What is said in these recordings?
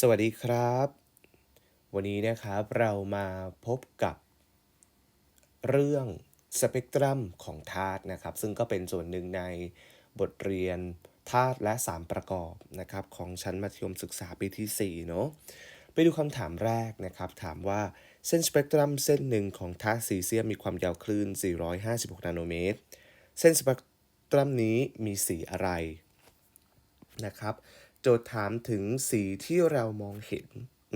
สวัสดีครับ วันนี้นะครับเรามาพบกับ เรื่องสเปกตรัมของธาตุนะครับ ซึ่งก็เป็นส่วนหนึ่งในบทเรียนธาตุและสามประกอบนะครับของชั้นมัธยมศึกษาปีที่ 4 เนาะไปดูคำถามแรกนะครับ ถามว่าเส้นสเปกตรัมเส้นหนึ่งของธาตุซีเซียมมีความยาวคลื่น 456 นาโนเมตร เส้นสเปกตรัมนี้มีสีอะไรนะครับ โจทย์ถามถึงสีที่เรามองเห็น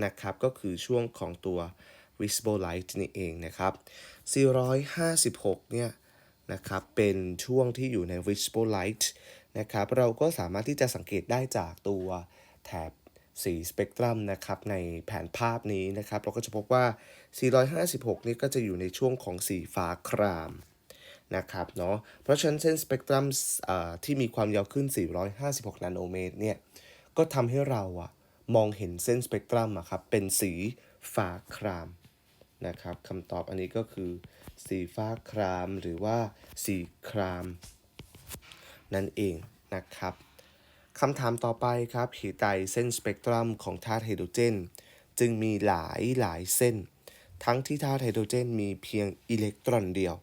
นะครับ ก็คือช่วงของตัว visible light นี่เองนะครับ 456 เนี่ยนะครับ เป็นช่วงที่อยู่ใน visible light นะครับ เราก็สามารถที่จะสังเกตได้จากตัวแถบสีสเปกตรัมนะครับในแผนภาพนี้นะครับ เราก็จะพบว่า 456 นี่ก็จะอยู่ในช่วงของสีฟ้าครามนะครับเนาะเพราะฉะนั้นเส้นสเปกตรัมที่มีความยาวขึ้น 456 นาโนเมตรเนี่ย ก็ทำให้เราอะมองเห็นเส้นสเปกตรัมอะครับเป็นสีฟ้าครามนะครับคำตอบอันนี้ก็คือ สีฟ้าครามหรือว่าสีคราม นั่นเองนะครับคำถามต่อไปครับเหตุใดเส้นสเปกตรัมของธาตุไฮโดรเจน จึงมีหลายหลายเส้น ทั้งที่ธาตุไฮโดรเจนมีเพียงอิเล็กตรอนเดียว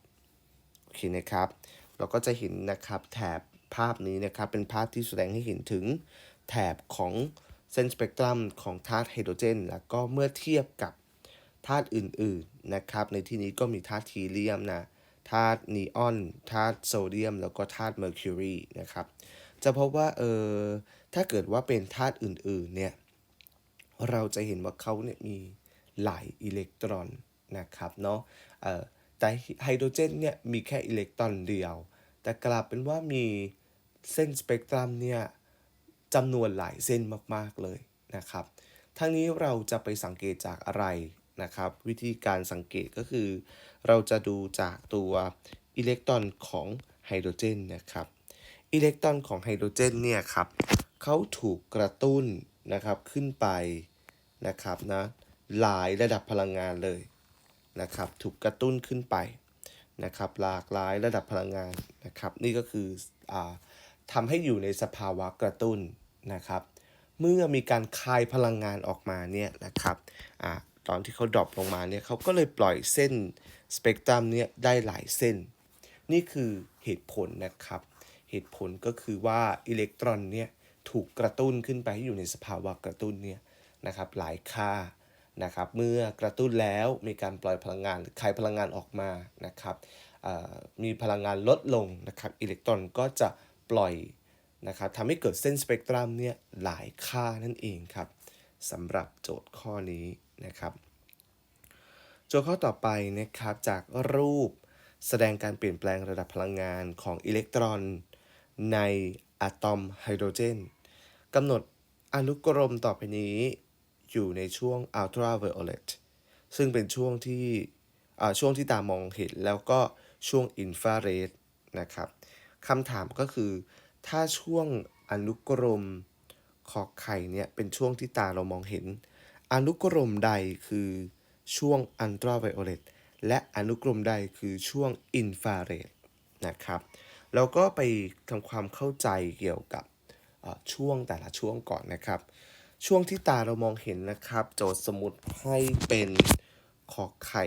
โอเคนะครับ เราก็จะเห็นนะครับแถบภาพนี้นะครับเป็นภาพที่แสดงให้เห็นถึง แถบของเส้นสเปกตรัมของธาตุไฮโดรเจน แล้วก็เมื่อเทียบกับธาตุอื่นๆนะครับในที่นี้ก็มีธาตุฮีเลียมนะธาตุนีออนธาตุโซเดียม แล้วก็ธาตุเมอร์คิวรีนะครับจะพบว่าเออถ้าเกิดว่าเป็นธาตุอื่นๆเนี่ยเราจะเห็นว่าเขาเนี่ยมีหลายอิเล็กตรอนนะครับเนาะเอ่อแต่ไฮโดรเจนเนี่ยมีแค่อิเล็กตรอนเดียว แต่กลับเป็นว่ามีเส้นสเปกตรัมเนี่ย จำนวนหลายเส้นมากๆเลยนะครับ ทั้งนี้เราจะไปสังเกตจากอะไรนะครับ วิธีการสังเกตก็คือ เราจะดูจากตัวอิเล็กตรอนของไฮโดรเจนนะครับอิเล็กตรอนของไฮโดรเจนเนี่ยครับเขาถูกกระตุ้นนะครับขึ้นไปนะครับนะหลายระดับพลังงานเลยนะครับถูกกระตุ้นขึ้นไปนะครับหลากหลายระดับพลังงานนะครับ นี่ก็คืออทำให้อยู่ในสภาวะกระตุ้น นะครับ เมื่อมีการคายพลังงานออกมาเนี่ยนะครับอ่าตอนที่เขาดรอปลงมาเนี่ยเขาก็เลยปล่อยเส้นสเปกตรัมเนี่ยได้หลายเส้น นี่คือเหตุผลนะครับ เหตุผลก็คือว่าอิเล็กตรอนเนี่ยถูกกระตุ้นขึ้นไปให้อยู่ในสภาวะกระตุ้นเนี่ยนะครับหลายค่านะครับเมื่อกระตุ้นแล้วมีการปล่อยพลังงานหรือคายพลังงานออกมานะครับมีพลังงานลดลงนะครับอิเล็กตรอนก็จะปล่อย นะครับทำให้เกิดเส้นสเปกตรัมเนี่ยหลายค่านั่นเองครับสำหรับโจทย์ข้อนี้นะครับ โจทย์ข้อต่อไปนะครับจากรูปแสดงการเปลี่ยนแปลงระดับพลังงานของอิเล็กตรอน ในอะตอมไฮโดรเจนกำหนดอนุกรมต่อไปนี้อยู่ในช่วงอัลตราไวโอเลตซึ่งเป็นช่วงที่ช่วงที่ตามองเห็นแล้วก็ช่วงอินฟราเรดนะครับคำถามก็คือ ถ้าช่วงอนุกรมขอไข่เนี่ยเป็นช่วงที่ตาเรามองเห็น อนุกรมใดคือช่วงอัลตราไวโอเลตและอนุกรมใดคือช่วงอินฟราเรดนะครับเราก็ไปทำความเข้าใจเกี่ยวกับช่วงแต่ละช่วงก่อนนะครับ ช่วงที่ตาเรามองเห็นนะครับ โจทย์สมมติให้เป็นขอไข่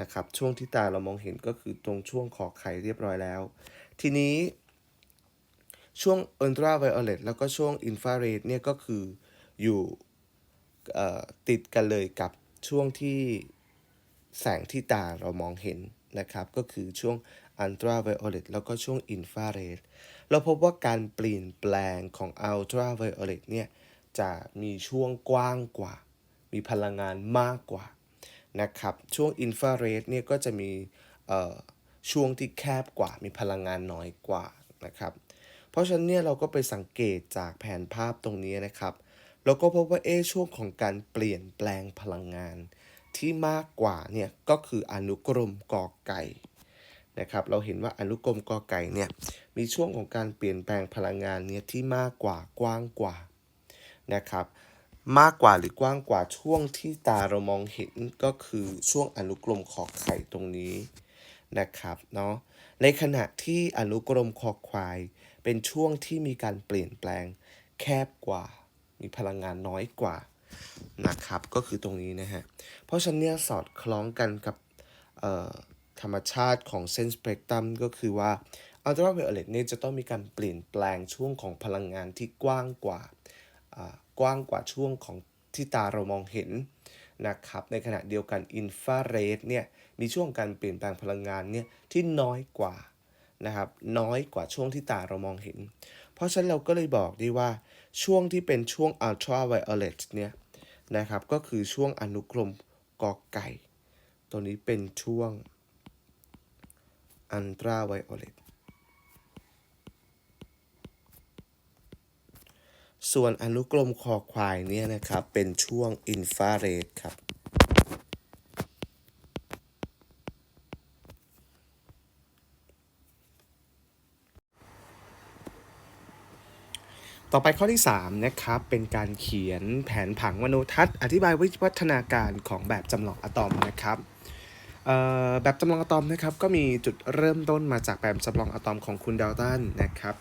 นะครับ ช่วงที่ตาเรามองเห็นก็คือตรงช่วงขอไข่เรียบร้อยแล้ว ทีนี้ ช่วงอัลตราไวโอเลตแล้วก็ช่วงอินฟราเรดเนี่ยก็คืออยู่ติดกันเลยกับช่วงที่แสงที่ตาเรามองเห็นนะครับ ก็คือช่วงอัลตราไวโอเลตแล้วก็ช่วงอินฟราเรดเราพบว่าการเปลี่ยนแปลงของอัลตราไวโอเลตเนี่ยจะมีช่วงกว้างกว่า มีพลังงานมากกว่านะครับช่วงอินฟราเรดเนี่ยก็จะมีช่วงที่แคบกว่า มีพลังงานน้อยกว่านะครับ เพราะฉะนั้นเนี่ยเราก็ไปสังเกตจากแผนภาพตรงนี้นะครับเราก็พบว่าเอช่วงของการเปลี่ยนแปลงพลังงาน ที่มากกว่าเนี่ยก็คืออนุกรมกอไก่นะครับเราเห็นว่าอนุกรมกอไก่เนี่ยมีช่วงของการเปลี่ยนแปลงพลังงานเนี่ยที่มากกว่ากว้างกว่านะครับมากกว่าหรือกว้างกว่าช่วงที่ตาเรามองเห็นก็คือช่วงอนุกรมขอไข่ตรงนี้นะครับเนาะในขณะที่อนุกรมคอควาย เป็นช่วงที่มีการเปลี่ยนแปลงแคบกว่า มีพลังงานน้อยกว่านะครับ ก็คือตรงนี้นะฮะ เพราะฉะนั้นเนี่ยสอดคล้องกันกับธรรมชาติของเส้นสเปกตรัมก็คือว่าอัลตราไวโอเลตเนี่ยจะต้องมีการเปลี่ยนแปลงช่วงของพลังงานที่กว้างกว่าอ่ากว้างกว่าช่วงของที่ตาเรามองเห็นนะครับ ในขณะเดียวกันอินฟราเรดเนี่ยมีช่วงการเปลี่ยนแปลงพลังงานเนี่ยที่น้อยกว่า นะครับน้อยกว่าช่วงที่ตาเรามองเห็น เพราะฉะนั้นเราก็เลยบอกได้ว่าช่วงที่เป็นช่วงอัลตราไวโอเลตเนี่ยนะครับก็คือช่วงอนุกรมกอไก่ ตัวนี้เป็นช่วงอันตราไวโอเลตส่วนอนุกรมคอควายเนี่ยนะครับเป็นช่วงอินฟราเรดครับ ต่อไปข้อที่3นะครับเป็นการเขียนแผนผังมโนทัศน์ อธิบายวิวัฒนาการของแบบจำลองอะตอมนะครับแบบจำลองอะตอมนะครับก็มีจุดเริ่มต้นมาจากแบบจำลองอะตอมของคุณดัลตันนะครับ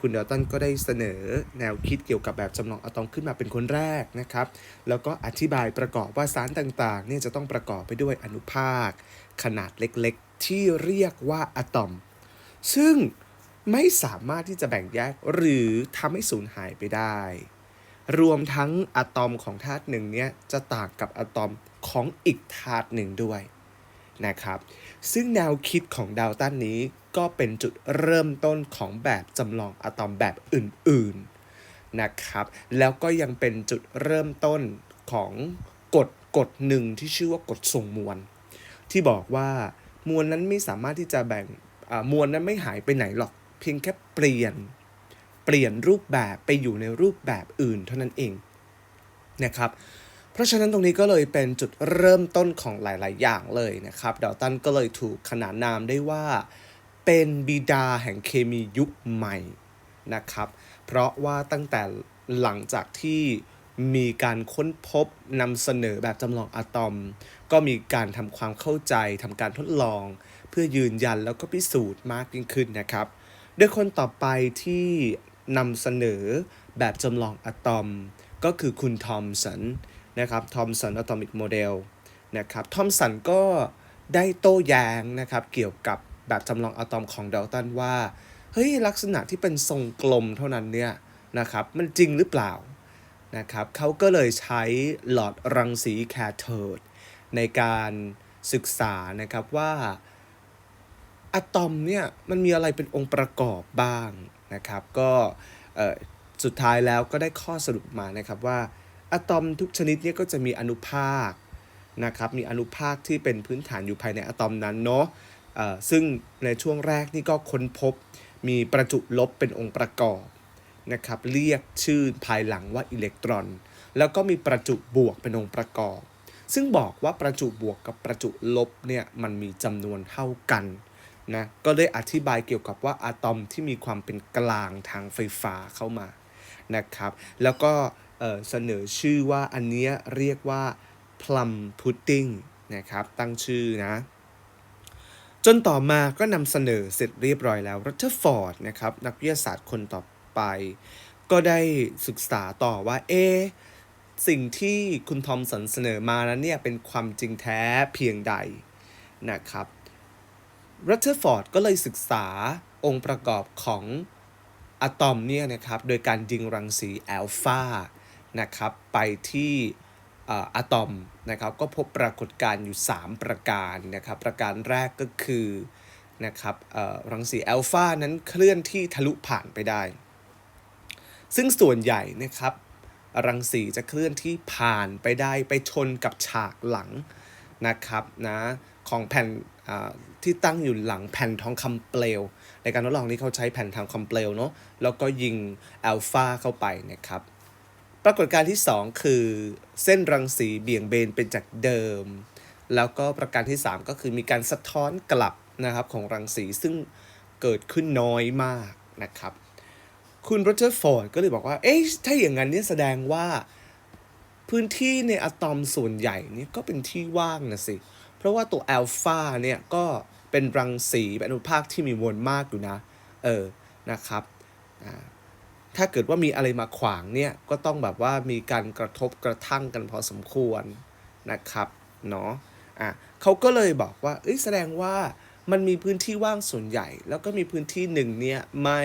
คุณดัลตันก็ได้เสนอแนวคิดเกี่ยวกับแบบจำลองอะตอมขึ้นมาเป็นคนแรกนะครับ แล้วก็อธิบายประกอบว่าสารต่างๆเนี่ยจะต้องประกอบไปด้วยอนุภาค ขนาดเล็กๆ ที่เรียกว่าอะตอม ซึ่ง ไม่สามารถที่จะแบ่งแยกหรือทำให้สูญหายไปได้ รวมทั้งอะตอมของธาตุหนึ่งเนี่ยจะต่างกับอะตอมของอีกธาตุหนึ่งด้วยนะครับ ซึ่งแนวคิดของดาวตันนี้ก็เป็นจุดเริ่มต้นของแบบจำลองอะตอมแบบอื่นๆนะครับ แล้วก็ยังเป็นจุดเริ่มต้นของกฎกฎหนึ่งที่ชื่อว่ากฎทรงมวล ที่บอกว่ามวลนั้นไม่สามารถที่จะแบ่งอ่ามวลนั้นไม่หายไปไหนหรอก เพียงแค่เปลี่ยน เปลี่ยนรูปแบบไปอยู่ในรูปแบบอื่นเท่านั้นเองนะครับ เพราะฉะนั้นตรงนี้ก็เลยเป็นจุดเริ่มต้นของหลาย ๆ อย่างเลยนะครับดาวตันก็เลยถูกขนานนามได้ว่า เป็นบิดาแห่งเคมียุคใหม่นะครับ เพราะว่าตั้งแต่หลังจากที่มีการค้นพบนำเสนอแบบจำลองอะตอม ก็มีการทำความเข้าใจทำการทดลอง เพื่อยืนยันแล้วก็พิสูจน์มากยิ่งขึ้นนะครับ โดยคนต่อไปที่นำเสนอแบบจำลองอะตอม ก็คือคุณทอมสันนะครับทอมสันอะตอมิกโมเดลนะครับทอมสันก็ได้โต้แย้งนะครับเกี่ยวกับแบบจำลองอะตอมของเดลตันว่า เฮ้ยลักษณะที่เป็นทรงกลมเท่านั้นเนี่ยนะครับมันจริงหรือเปล่านะครับเขาก็เลยใช้หลอดรังสีแคโทดในการศึกษานะครับว่า อะตอมเนี่ยมันมีอะไรเป็นองค์ประกอบบ้างนะครับ ก็สุดท้ายแล้วก็ได้ข้อสรุปมานะครับว่าอะตอมทุกชนิดเนี่ยก็จะมีอนุภาคนะครับมีอนุภาคที่เป็นพื้นฐานอยู่ภายในอะตอมนั้นเนาะซึ่งในช่วงแรกนี่ก็ค้นพบมีประจุลบเป็นองค์ประกอบนะครับเรียกชื่อภายหลังว่าอิเล็กตรอน แล้วก็มีประจุบวกเป็นองค์ประกอบ ซึ่งบอกว่าประจุบวกกับประจุลบเนี่ยมันมีจำนวนเท่ากัน นะก็ได้อธิบายเกี่ยวกับว่าอะตอมที่มีความเป็นกลางทางไฟฟ้าเข้ามานะครับ แล้วก็เเสนอชื่อว่าอันนี้เรียกว่า plum pudding นะครับ ตั้งชื่อนะจนต่อมาก็นำเสนอเสร็จเรียบร้อยแล้วรัตเทอร์ฟอร์ดนะครับนักวิทยาศาสตร์คนต่อไป ก็ได้ศึกษาต่อว่าเอสิ่งที่คุณทอมสันเสนอมานั้นเนี่ยเป็นความจริงแท้เพียงใดนะครับ รัตเทอร์ฟอร์ดก็เลยศึกษาองค์ประกอบของอะตอมเนี่ยนะครับโดยการยิงรังสีแอลฟานะครับไปที่อะตอมนะครับก็พบปรากฏการณ์อยู่ 3 ประการนะครับประการแรกก็คือนะครับรังสีแอลฟานั้นเคลื่อนที่ทะลุผ่านไปได้ ซึ่งส่วนใหญ่นะครับรังสีจะเคลื่อนที่ผ่านไปได้ไปชนกับฉากหลังนะครับนะของแผ่น ที่ตั้งอยู่หลังแผ่นทองคำเปลว ในการทดลองนี้เขาใช้แผ่นทองคำเปลวเนาะแล้วก็ยิงอัลฟาเข้าไปนะครับ ปรากฏการณ์ที่ 2 คือเส้นรังสีเบี่ยงเบนเป็นจากเดิม แล้วก็ประการที่ 3 ก็คือมีการสะท้อนกลับนะครับของรังสีซึ่งเกิดขึ้นน้อยมากนะครับ คุณโรเจอร์ฟอร์ดก็เลยบอกว่า เอ๊ะถ้าอย่างนั้นเนี่ยแสดงว่าพื้นที่ในอะตอมส่วนใหญ่นี่ก็เป็นที่ว่างนะสิเพราะว่าตัวอัลฟาเนี่ยก็เป็นรังสีเป็นอนุภาคที่มีมวลมากอยู่นะ เออ นะครับ ถ้าเกิดว่ามีอะไรมาขวางเนี่ยก็ต้องแบบว่ามีการกระทบกระทั่งกันพอสมควรนะครับเนาะ อะเขาก็เลยบอกว่า เอ้ยแสดงว่ามันมีพื้นที่ว่างส่วนใหญ่ แล้วก็มีพื้นที่หนึ่งเนี่ยไม่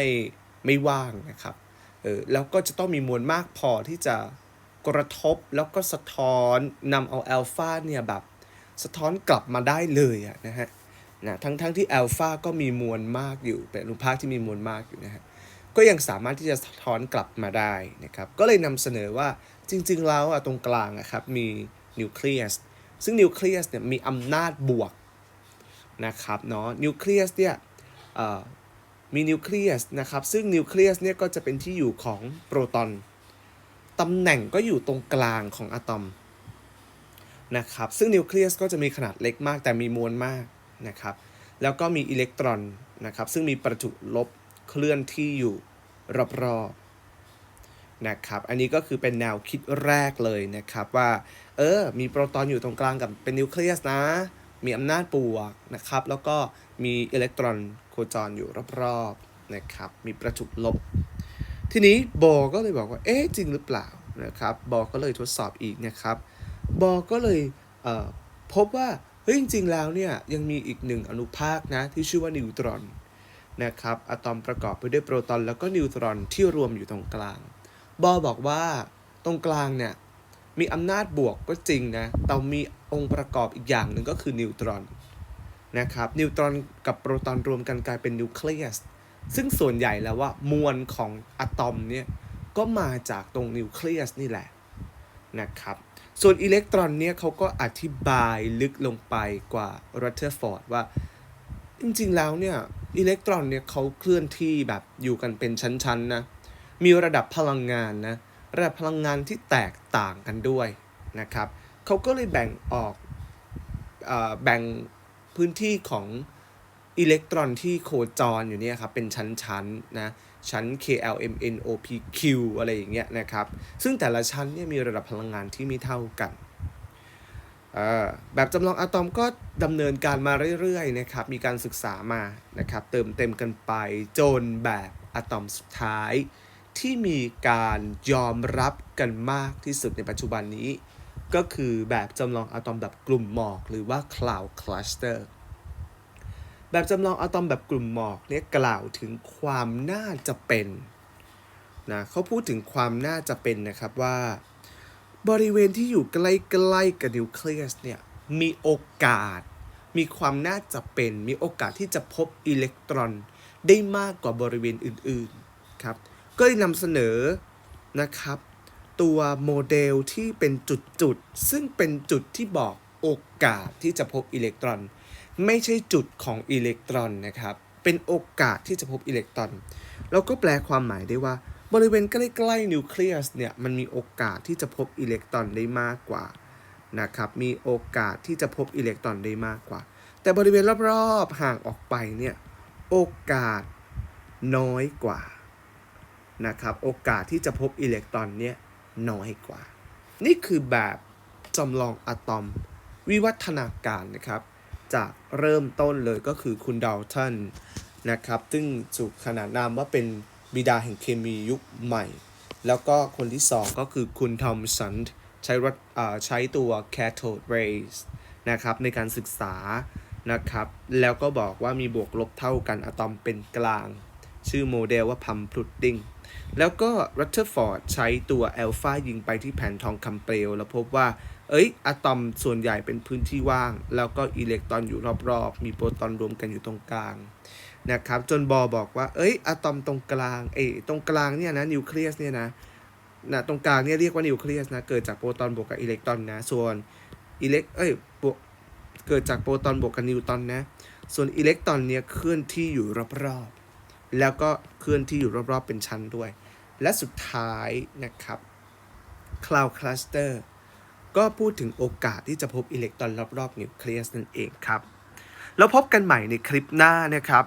ไม่ว่างนะครับ เออ แล้วก็จะต้องมีมวลมากพอที่จะกระทบแล้วก็สะท้อนนำเอาอัลฟาเนี่ยแบบ สะท้อนกลับมาได้เลยอะนะฮะนะทั้งทั้งที่อัลฟาก็มีมวลมากอยู่ เป็นอนุภาคที่มีมวลมากอยู่นะฮะก็ยังสามารถที่จะสะท้อนกลับมาได้นะครับก็เลยนำเสนอว่าจริง ๆ แล้วอะตรงกลางอะครับมีนิวเคลียสซึ่งนิวเคลียสเนี่ยมีอำนาจบวกนะครับเนาะนิวเคลียสเนี่ยมีนิวเคลียสนะครับซึ่งนิวเคลียสเนี่ยก็จะเป็นที่อยู่ของโปรตอนตำแหน่งก็อยู่ตรงกลางของอะตอม นะครับ ซึ่งนิวเคลียสก็จะมีขนาดเล็กมากแต่มีมวลมากนะครับ แล้วก็มีอิเล็กตรอนนะครับ ซึ่งมีประจุลบเคลื่อนที่อยู่รอบๆนะครับ อันนี้ก็คือเป็นแนวคิดแรกเลยนะครับว่า เออ มีโปรตอนอยู่ตรงกลางกับเป็นนิวเคลียสนะ มีอำนาจบวกนะครับ แล้วก็มีอิเล็กตรอนโคจรอยู่รอบๆนะครับ มีประจุลบ ทีนี้บอก็เลยบอกว่า เอ๊ะจริงหรือเปล่านะครับบอก็เลยทดสอบอีกนะครับ บอก็เลยเพบว่าเฮ้ยจริง ๆ แล้วเนี่ยยังมีอีกหนึ่งอนุภาคนะที่ชื่อว่านิวตรอนนะครับอะตอมประกอบไปด้วยโปรตอนแล้วก็นิวตรอนที่รวมอยู่ตรงกลาง บอบอกว่าตรงกลางเนี่ยมีอำนาจบวกก็จริงนะแต่มีองค์ประกอบอีกอย่างหนึ่งก็คือนิวตรอนนะครับนิวตรอนกับโปรตอนรวมกันกลายเป็นนิวเคลียสซึ่งส่วนใหญ่แล้วว่ามวลของอะตอมเนี่ยก็มาจากตรงนิวเคลียสนี่แหละนะครับ ส่วนอิเล็กตรอนเนี่ยเขาก็อธิบายลึกลงไปกว่ารัตเทอร์ฟอร์ดว่า จริงๆแล้วเนี่ยอิเล็กตรอนเนี่ยเขาเคลื่อนที่แบบอยู่กันเป็นชั้นๆนะ มีระดับพลังงานนะ ระดับพลังงานที่แตกต่างกันด้วยนะครับเขาก็เลยแบ่งออกออแบ่งพื้นที่ของอิเล็กตรอนที่โคจรอยู่เนี่ยครับเป็นชั้นๆนะ ชั้น K L M N O P Q อะไรอย่างเงี้ยนะครับ ซึ่งแต่ละชั้นเนี่ยมีระดับพลังงานที่ไม่เท่ากันอ่าแบบจำลองอะตอมก็ดำเนินการมาเรื่อยๆนะครับ มีการศึกษามานะครับ เติมเต็มกันไปจนแบบอะตอมสุดท้าย ที่มีการยอมรับกันมากที่สุดในปัจจุบันนี้ ก็คือแบบจำลองอะตอมแบบกลุ่มหมอก หรือว่า cloud cluster แบบจำลองอะตอมแบบกลุ่มหมอกเนี่ยกล่าวถึงความน่าจะเป็นนะเขาพูดถึงความน่าจะเป็นนะครับว่า บริเวณที่อยู่ใกล้ๆกับนิวเคลียสเนี่ยมีโอกาส มีความน่าจะเป็น มีโอกาสที่จะพบอิเล็กตรอน ได้มากกว่าบริเวณอื่นๆครับก็เลยนำเสนอนะครับ ตัวโมเดลที่เป็นจุดๆ ซึ่งเป็นจุดที่บอกโอกาสที่จะพบอิเล็กตรอน ไม่ใช่จุดของอิเล็กตรอนนะครับ เป็นโอกาสที่จะพบอิเล็กตรอน เราก็แปลความหมายได้ว่า บริเวณใกล้ๆนิวเคลียสเนี่ยมันมีโอกาสที่จะพบอิเล็กตรอนได้มากกว่านะครับ มีโอกาสที่จะพบอิเล็กตรอนได้มากกว่า แต่บริเวณรอบๆห่างออกไปเนี่ยโอกาสน้อยกว่านะครับโอกาสที่จะพบอิเล็กตรอนเนี่ยน้อยกว่า นี่คือแบบจำลองอะตอมวิวัฒนาการนะครับ จากเริ่มต้นเลยก็คือคุณดาวทันนะครับ ซึ่งถูกขนานนามว่าเป็นบิดาแห่งเคมียุคใหม่ แล้วก็คนที่สองก็คือคุณทอมสันใช้รถใช้ตัว cathode rays นะครับในการศึกษานะครับ แล้วก็บอกว่ามีบวกลบเท่ากันอะตอมเป็นกลาง ชื่อโมเดลว่าพัมพลุดดิ้งแล้วก็รัตเทอร์ฟอร์ดใช้ตัวแอลฟายิงไปที่แผ่นทองคำเปลว แล้วพบว่า เอ้ยอะตอมส่วนใหญ่เป็นพื้นที่ว่าง แล้วก็อิเล็กตรอนอยู่รอบๆ มีโปรตอนรวมกันอยู่ตรงกลางนะครับ จนบอบอกว่า เอ้ยอะตอมตรงกลาง เอ้ยตรงกลางเนี่ยนะนิวเคลียสเนี่ยนะนะตรงกลางเนี่ยเรียกว่านิวเคลียสนะ เกิดจากโปรตอนบวกกับอิเล็กตรอนนะ ส่วนอิเล็ก เอ้ยบวกเกิดจากโปรตอนบวกกับนิวตรอนนะ ส่วนอิเล็กตรอนเนี่ยเคลื่อนที่อยู่รอบๆ แล้วก็เคลื่อนที่อยู่รอบๆ เป็นชั้นด้วย และสุดท้ายนะครับ Cloud Cluster ก็พูดถึงโอกาสที่จะพบอิเล็กตรอนรอบๆนิวเคลียสนั่นเองครับ แล้วพบกันใหม่ในคลิปหน้านะครับ